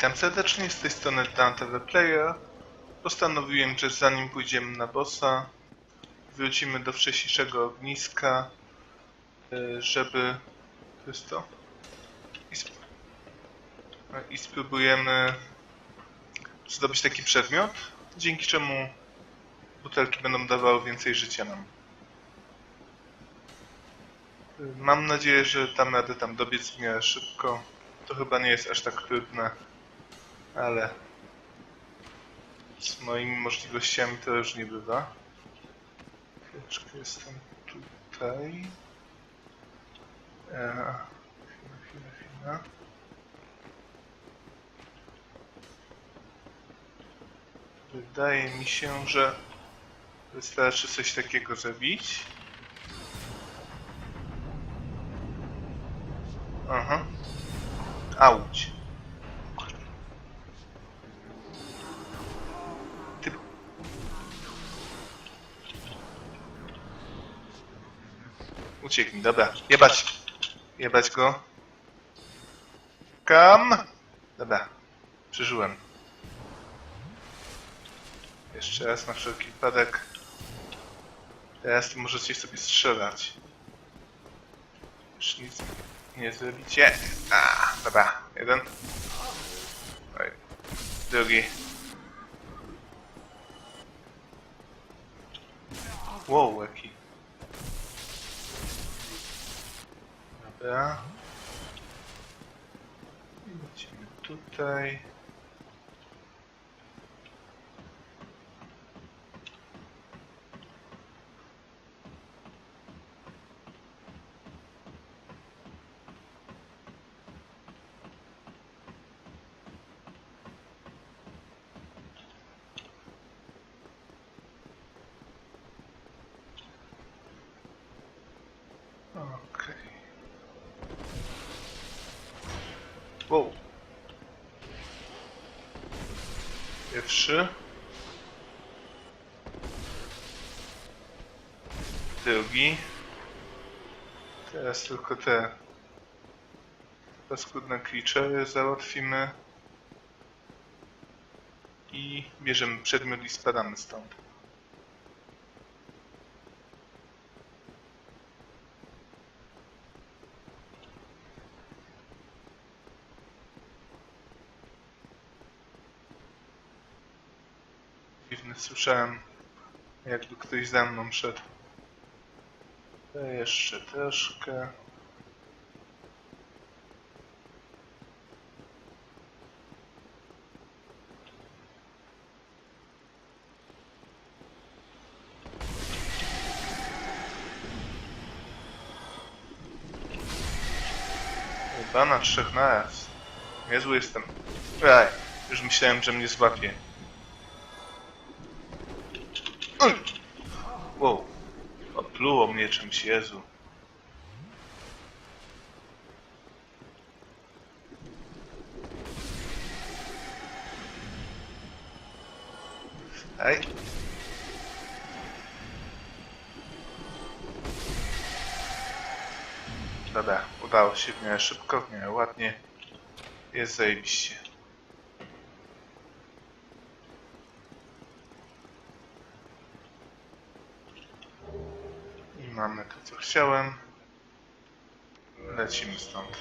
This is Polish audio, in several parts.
Witam serdecznie, z tej strony the Player. Postanowiłem, że zanim pójdziemy na bossa, wrócimy do wcześniejszego ogniska, y, żeby... To jest to? I, sp... I spróbujemy zdobyć taki przedmiot, dzięki czemu butelki będą dawały więcej życia nam. Y, Mam nadzieję, że dam radę tam dobiec w miarę szybko. To chyba nie jest aż tak trudne, ale z moimi możliwościami to już nie bywa. Chwileczkę jestem tutaj. Eee, chwila, chwila, chwila. Wydaje mi się, że wystarczy coś takiego zrobić. Aha. Auć. Dobra. Jebać. Jebać go. Kam. Dobra. Przeżyłem. Jeszcze raz na wszelki wypadek. Teraz możecie sobie strzelać. Już nic nie zrobicie. A, dobra. Jeden. Oj. Drugi. Wow, jaki. Dobra. Lecimy tutaj. Wow. Pierwszy. Drugi. Teraz tylko te paskudne creature'y załatwimy. I bierzemy przedmiot i spadamy stąd. Słyszałem, jakby ktoś za mną szedł. To jeszcze troszkę. Chyba na trzech naraz. Niezły jestem. Ej, już myślałem, że mnie złapie. Czymś, Jezu. Ej. Dobra, udało się w miarę szybko, w miarę ładnie. Jest zajebiście. I mamy to, co chciałem. Lecimy stąd.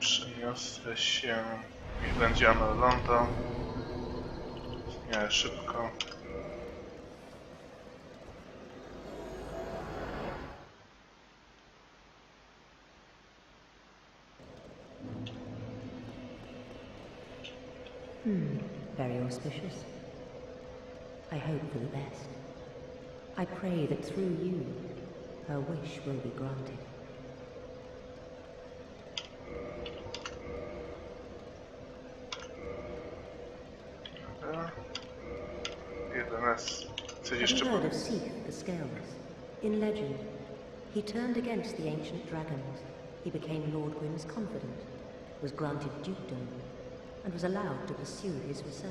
Przeniosę się. Niech będzie Amel London. W miarę szybko. Hmm, very auspicious. I hope for the best. I pray that through you, her wish will be granted. Raz. Have you heard of Seath the Scaleless? In legend, he turned against the ancient dragons. He became Lord Gwyn's confidant, was granted dukedom, and was allowed to pursue his research.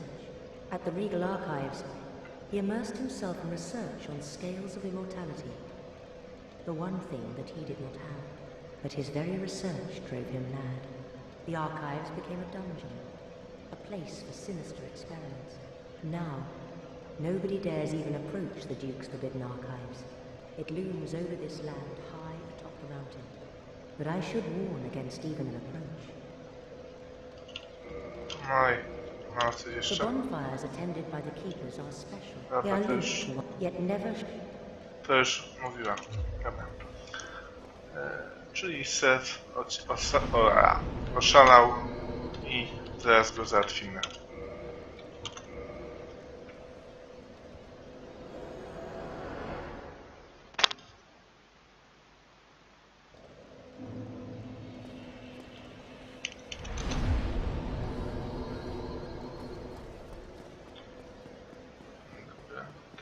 At the Regal Archives, he immersed himself in research on scales of immortality, the one thing that he did not have. but his very research drove him mad. The archives became a dungeon, a place for sinister experiments. Now, nobody dares even approach the Duke's forbidden archives. It looms over this land high atop the mountain. But I should warn against even an approach. No i no coś The jeszcze. bonfires attended by the keepers are special. They are to już- linked to, yet never To już mówiłem. Dobra. E, czyli Seth oci- osa- o, a, oszalał i zaraz go załatwimy.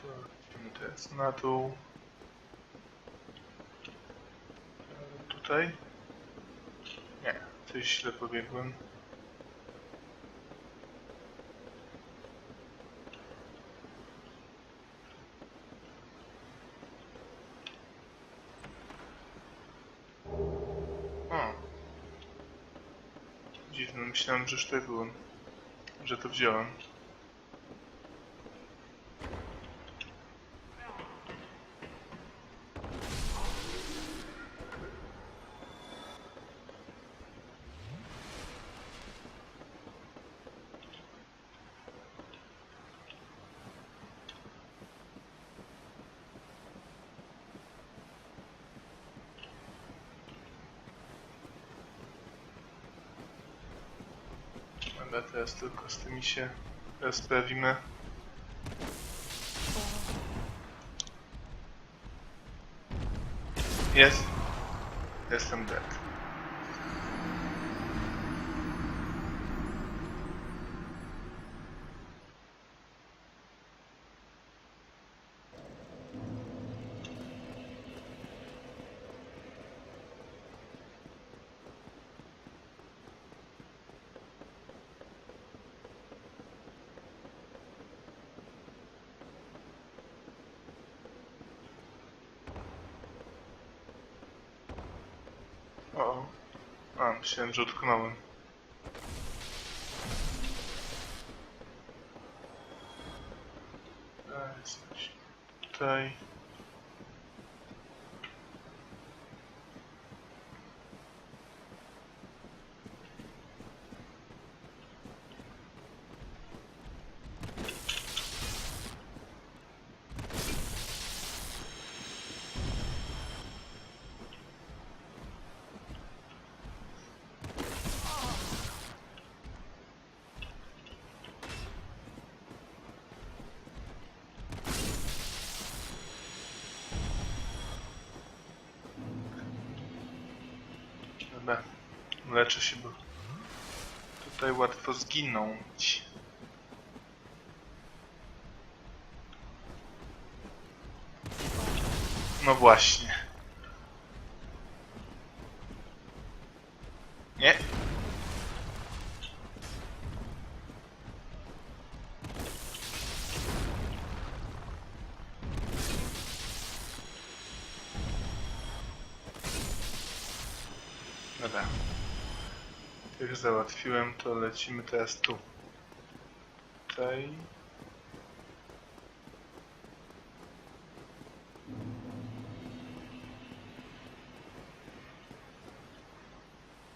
Lecimy teraz na dół. Tutaj? Nie, coś źle pobiegłem. Dziwne, myślałem, że już tutaj byłem. Że to wziąłem. Ale teraz tylko z tymi się rozprawimy. Jest. Jestem dead. O. A, myślałem, że utknąłem. Tutaj. Dobra. Leczę się, bo tutaj łatwo zginąć. No właśnie. To lecimy teraz tu. Tutaj.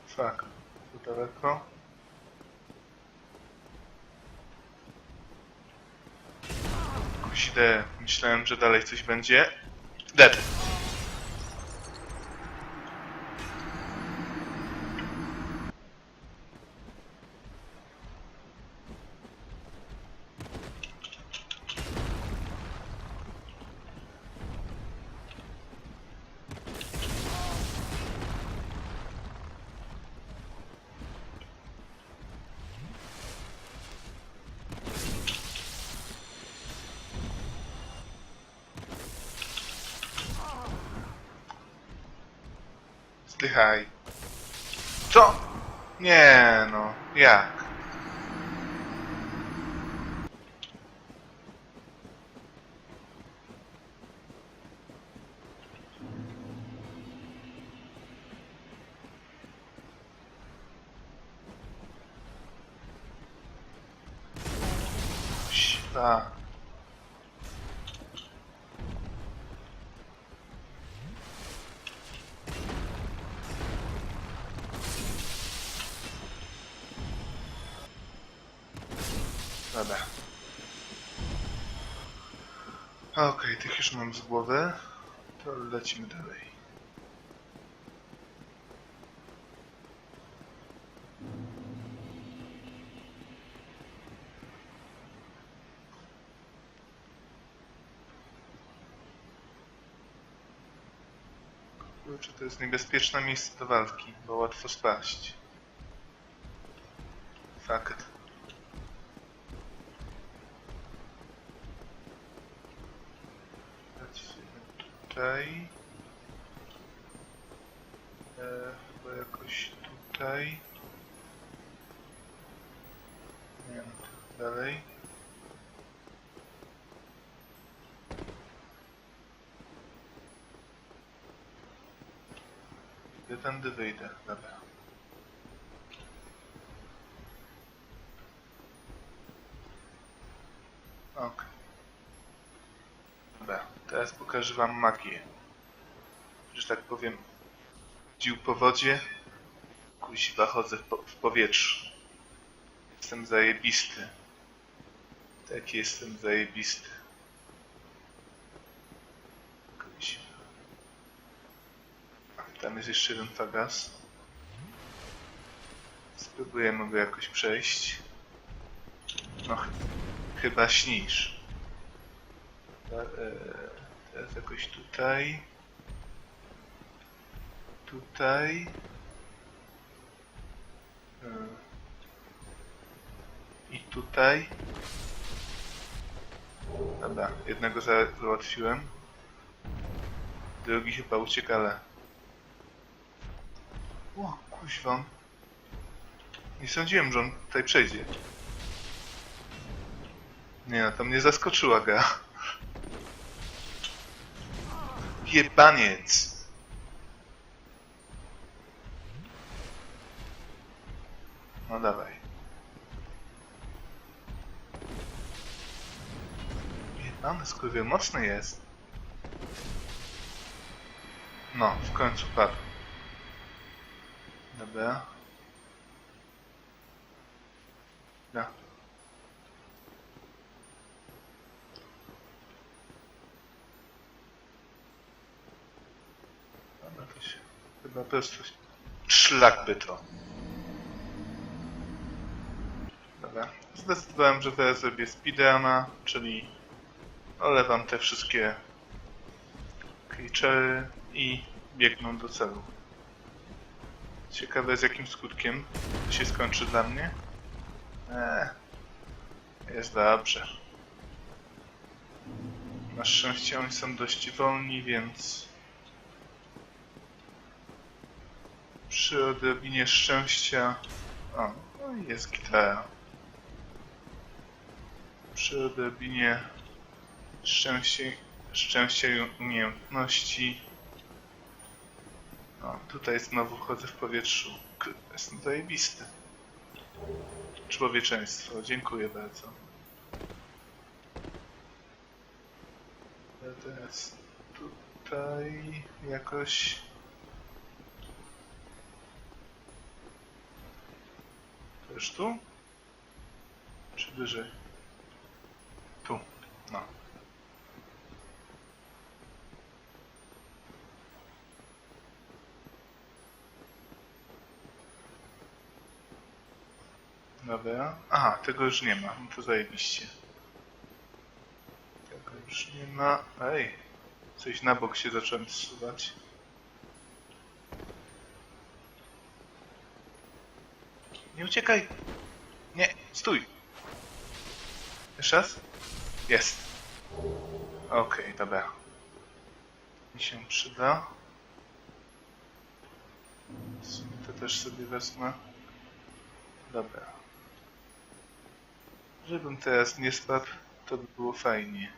Fuck. Tu daleko. Myślałem, że dalej coś będzie. Dead. Zdychaj. Co? Nie no, jak? Dobra. Okej, tych już mam z głowy. To lecimy dalej. Kurczę, to jest niebezpieczne miejsce do walki, bo łatwo spaść. Fakt. Lecimy tutaj. E, chyba jakoś tutaj. Nie wiem, tu dalej. Ja tędy wyjdę, dobra. Ok. Dobra, teraz pokażę wam magię. Że tak powiem, dził po wodzie, kuźwa chodzę w powietrzu. Jestem zajebisty. Taki jestem zajebisty. Tam jest jeszcze jeden fagas. Spróbujemy go jakoś przejść. No, ch chyba śnisz. Ta, e, teraz jakoś tutaj. Tutaj. E, I tutaj. Dobra, jednego za- załatwiłem. Drugi chyba ucieka, ale o, kuźwa. Nie sądziłem, że on tutaj przejdzie. Nie no, to mnie zaskoczyła ga. Jebaniec. No dawaj. Jebany skurwy mocny jest. No, w końcu padł. Dobra. No. Dobra, to się chyba po prostu szlak by to. Dobra. Zdecydowałem, że teraz zrobię speedruna, czyli olewam te wszystkie creature'y i biegną do celu. Ciekawe z jakim skutkiem to się skończy dla mnie. Eee, jest dobrze. Na szczęście oni są dość wolni, więc przy odrobinie szczęścia... O, no jest gitara. Przy odrobinie szczęścia, szczęścia i umiejętności o, tutaj znowu chodzę w powietrzu. K- Jestem zajebisty. Człowieczeństwo, dziękuję bardzo. Teraz tutaj jakoś... Też tu? Czy wyżej? Tu, no. Aha, tego już nie ma. No to zajebiście. Tego już nie ma. Ej, coś na bok się zacząłem zsuwać. Nie uciekaj! Nie, stój! Jeszcze raz? Jest. Okej, dobra. Mi się przyda. To też sobie wezmę. Dobra. Żebym teraz nie spadł, to by było fajnie.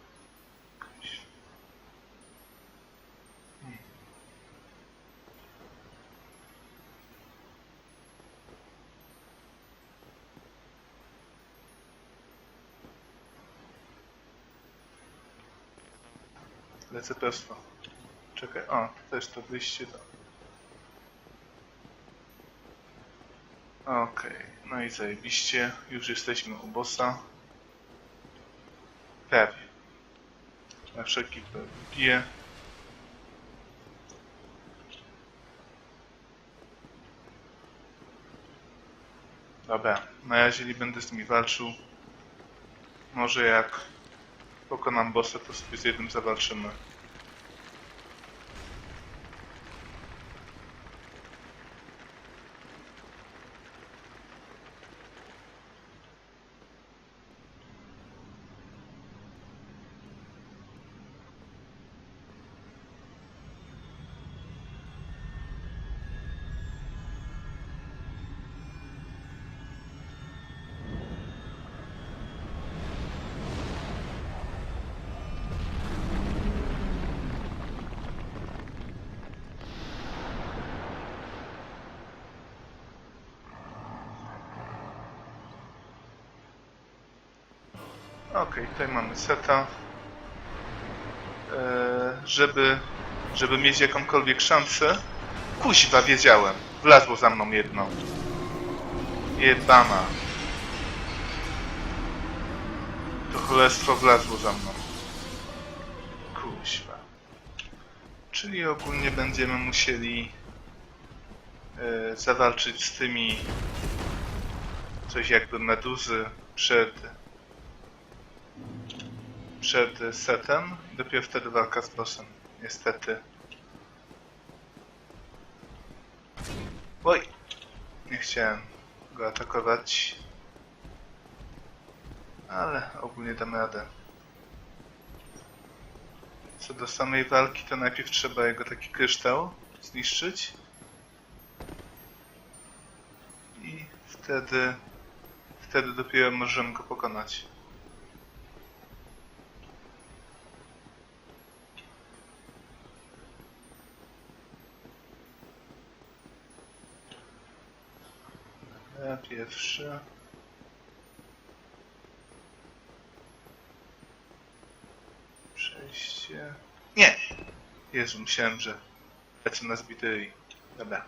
Lecę prosto. Czekaj, o, też to wyjście tam. Okej. Okay no i zajebiście. Już jesteśmy u bossa. Prawie. Na wszelki biję. Dobra, na razie nie będę z nimi walczył. Może jak pokonam bossa, to sobie z jednym zawalczymy. Okej, tutaj mamy seta. Eee, żeby, żeby mieć jakąkolwiek szansę. Kuźwa, wiedziałem. Wlazło za mną jedno. Jebana. To królestwo wlazło za mną. Kuźwa. Czyli ogólnie będziemy musieli e, zawalczyć z tymi coś jakby meduzy przed przed setem. Dopiero wtedy walka z bossem. Niestety. Oj! Nie chciałem go atakować. Ale ogólnie dam radę. Co do samej walki, to najpierw trzeba jego taki kryształ zniszczyć. I wtedy... Wtedy dopiero możemy go pokonać. Ja pierwszy. Przejście. Nie! Jezu, myślałem, że lecę na zbitej. Dobra.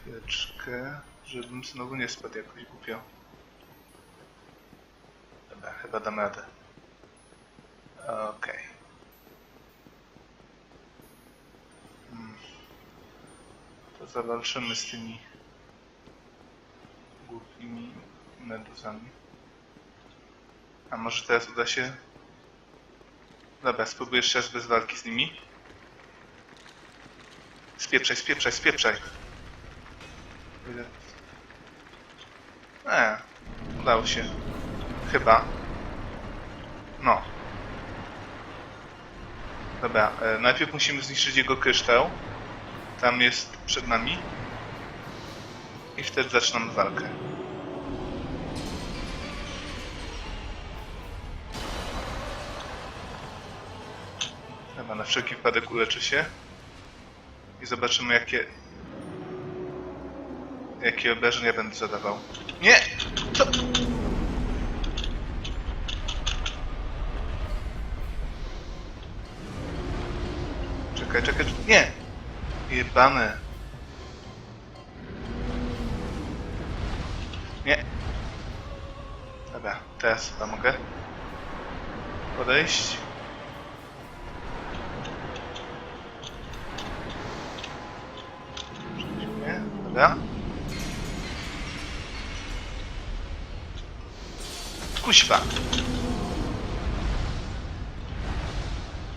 Chwileczkę, żebym znowu nie spadł jakoś głupio. Dobra, chyba dam radę. Okej. Hmm. To zawalczymy z tymi głupimi meduzami. A może teraz uda się... Dobra, spróbuję jeszcze raz bez walki z nimi. Spieprzaj, spieprzaj, spieprzaj. Ile- E, udało się. Chyba. No. Dobra, e, najpierw musimy zniszczyć jego kryształ. Tam jest przed nami. I wtedy zaczynamy walkę. Dobra, na wszelki wypadek uleczę się. I zobaczymy jakie... Jakie obrażenia będę zadawał. Nie! Co? Czekaj, czekaj, nie! Jebane. Teraz chyba mogę podejść. Nie, dobra. Kuźwa.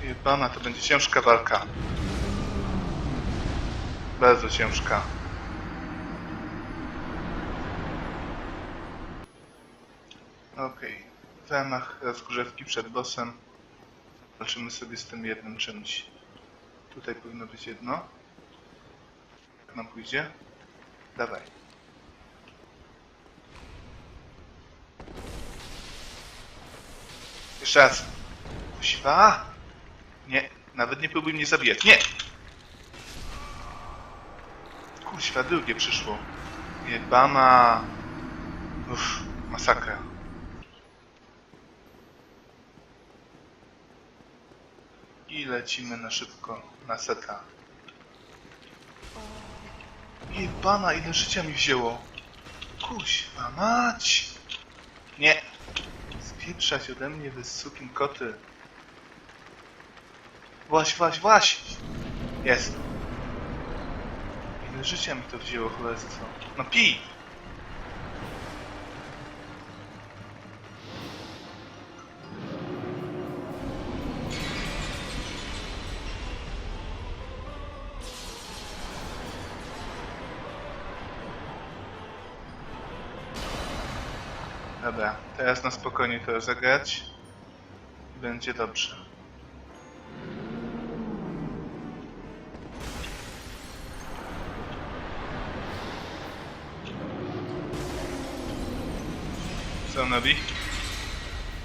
Jebana, to będzie ciężka walka. Bardzo ciężka. Okej. W ramach rozgrzewki przed bossem walczymy sobie z tym jednym czymś. Tutaj powinno być jedno. Jak nam pójdzie? Dawaj. Jeszcze raz. Kuźwa. Nie, nawet nie próbuj mnie zabijać. Nie! Kuźwa, drugie przyszło. Jebana. Uff, masakra. I lecimy na szybko na seta. Jebana, ile życia mi wzięło. Kuźwa mać! Nie! Spieprzać ode mnie, wy koty. Właś, właś, właś! Jest. Ile życia mi to wzięło, królestwo. No pij! Dobra, teraz na spokojnie to rozegrać. Będzie dobrze. Co on robi?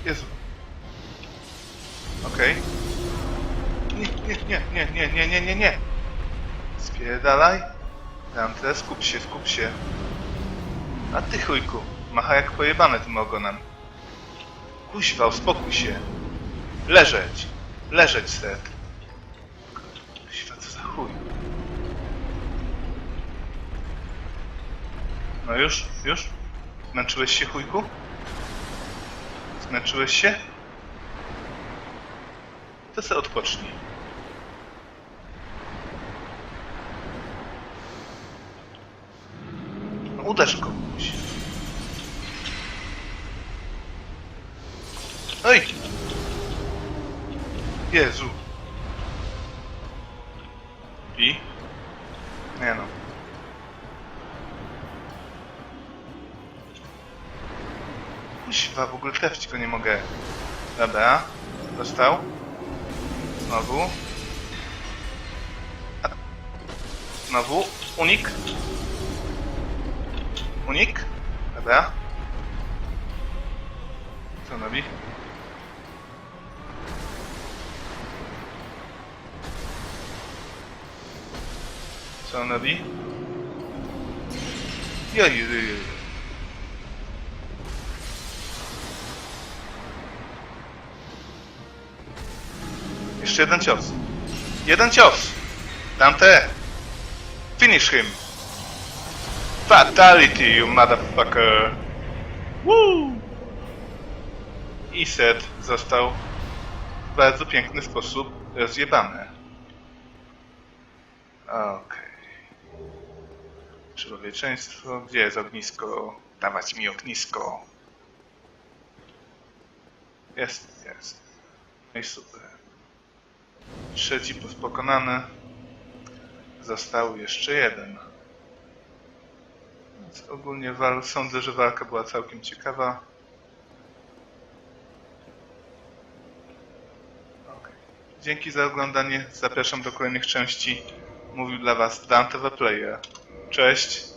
Jezu. Okej. Okay. Nie, nie, nie, nie, nie, nie, nie, nie. Spierdalaj. Tam teraz skup się, skup się. A ty chujku macha jak pojebane tym ogonem. Kuźwa, uspokój się. Leżeć. Leżeć, set. Kuźwa, co za chuj. No już? Już? Zmęczyłeś się, chujku? Zmęczyłeś się? To se odpocznij. No uderz komuś. Oj! Jezu. I? Nie no. Kuźwa, w ogóle trafić go nie mogę. Dobra. Dostał. Znowu. A. Znowu. Unik. Unik. Dobra. Co robi? On robi? Joj, joj. Jeszcze jeden cios. Jeden cios! Dante! Finish him! Fatality, you motherfucker! Woo! I set został w bardzo piękny sposób rozjebany. Okej. Człowieczeństwo, gdzie jest ognisko? Dawać mi ognisko. Jest, jest. No i super. Trzeci boss pokonany. Został jeszcze jeden. Więc ogólnie wal, sądzę, że walka była całkiem ciekawa. Okej. Dzięki za oglądanie. Zapraszam do kolejnych części. Mówił dla Was Dante the Player. Cześć.